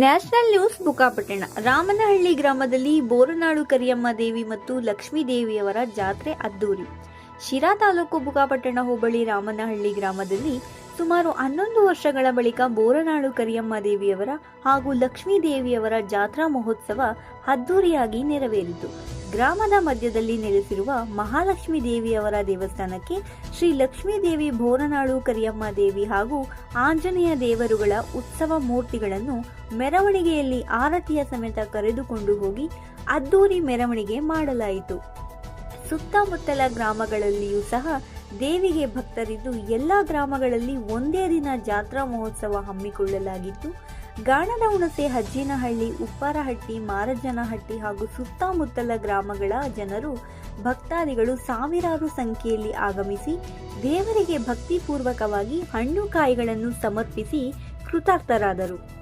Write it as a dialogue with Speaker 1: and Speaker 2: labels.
Speaker 1: National news Bukkapatna Ramanahalli ಗ್ರಾಮದಲ್ಲಿ ಬೋರನಾಳು ಕರಿಯಮ್ಮ ದೇವಿ ಮತ್ತು ಲಕ್ಷ್ಮೀ ದೇವಿಯವರ ಜಾತ್ರೆ ಅದ್ದೂರಿ. ಶಿರಾ ತಾಲೂಕು ಬುಕ್ಕಾಪಟ್ಟಣ ಹೋಬಳಿ ರಾಮನಹಳ್ಳಿ ಗ್ರಾಮದಲ್ಲಿ ಸುಮಾರು ಹನ್ನೊಂದು ವರ್ಷಗಳ ಬಳಿಕ ಬೋರನಾಳು ಕರಿಯಮ್ಮ ದೇವಿಯವರ ಹಾಗೂ ಲಕ್ಷ್ಮೀ ದೇವಿಯವರ ಜಾತ್ರಾ ಮಹೋತ್ಸವ ಅದ್ದೂರಿಯಾಗಿ ನೆರವೇರಿತು. ಗ್ರಾಮದ ಮಧ್ಯದಲ್ಲಿ ನೆಲೆಸಿರುವ ಮಹಾಲಕ್ಷ್ಮೀ ದೇವಿಯವರ ದೇವಸ್ಥಾನಕ್ಕೆ ಶ್ರೀ ಲಕ್ಷ್ಮೀ ದೇವಿ ಬೋರನಾಳು ಕರಿಯಮ್ಮ ದೇವಿ ಹಾಗೂ ಆಂಜನೇಯ ದೇವರುಗಳ ಉತ್ಸವ ಮೂರ್ತಿಗಳನ್ನು ಮೆರವಣಿಗೆಯಲ್ಲಿ ಆರತಿಯ ಸಮೇತ ಕರೆದುಕೊಂಡು ಹೋಗಿ ಅದ್ದೂರಿ ಮೆರವಣಿಗೆ ಮಾಡಲಾಯಿತು. ಸುತ್ತಮುತ್ತಲ ಗ್ರಾಮಗಳಲ್ಲಿಯೂ ಸಹ ದೇವಿಗೆ ಭಕ್ತರಿದ್ದು ಎಲ್ಲ ಗ್ರಾಮಗಳಲ್ಲಿ ಒಂದೇ ದಿನ ಜಾತ್ರಾ ಮಹೋತ್ಸವ ಹಮ್ಮಿಕೊಳ್ಳಲಾಗಿತ್ತು. ಗಾಣದ ಹಜ್ಜಿನಹಳ್ಳಿ, ಉಪ್ಪಾರಹಟ್ಟಿ, ಮಾರಜ್ಜನಹಟ್ಟಿ ಹಾಗೂ ಸುತ್ತಮುತ್ತಲ ಗ್ರಾಮಗಳ ಜನರು ಭಕ್ತಾದಿಗಳು ಸಾವಿರಾರು ಸಂಖ್ಯೆಯಲ್ಲಿ ಆಗಮಿಸಿ ದೇವರಿಗೆ ಭಕ್ತಿಪೂರ್ವಕವಾಗಿ ಹಣ್ಣು ಕಾಯಿಗಳನ್ನು ಸಮರ್ಪಿಸಿ ಕೃತಾರ್ಥರಾದರು.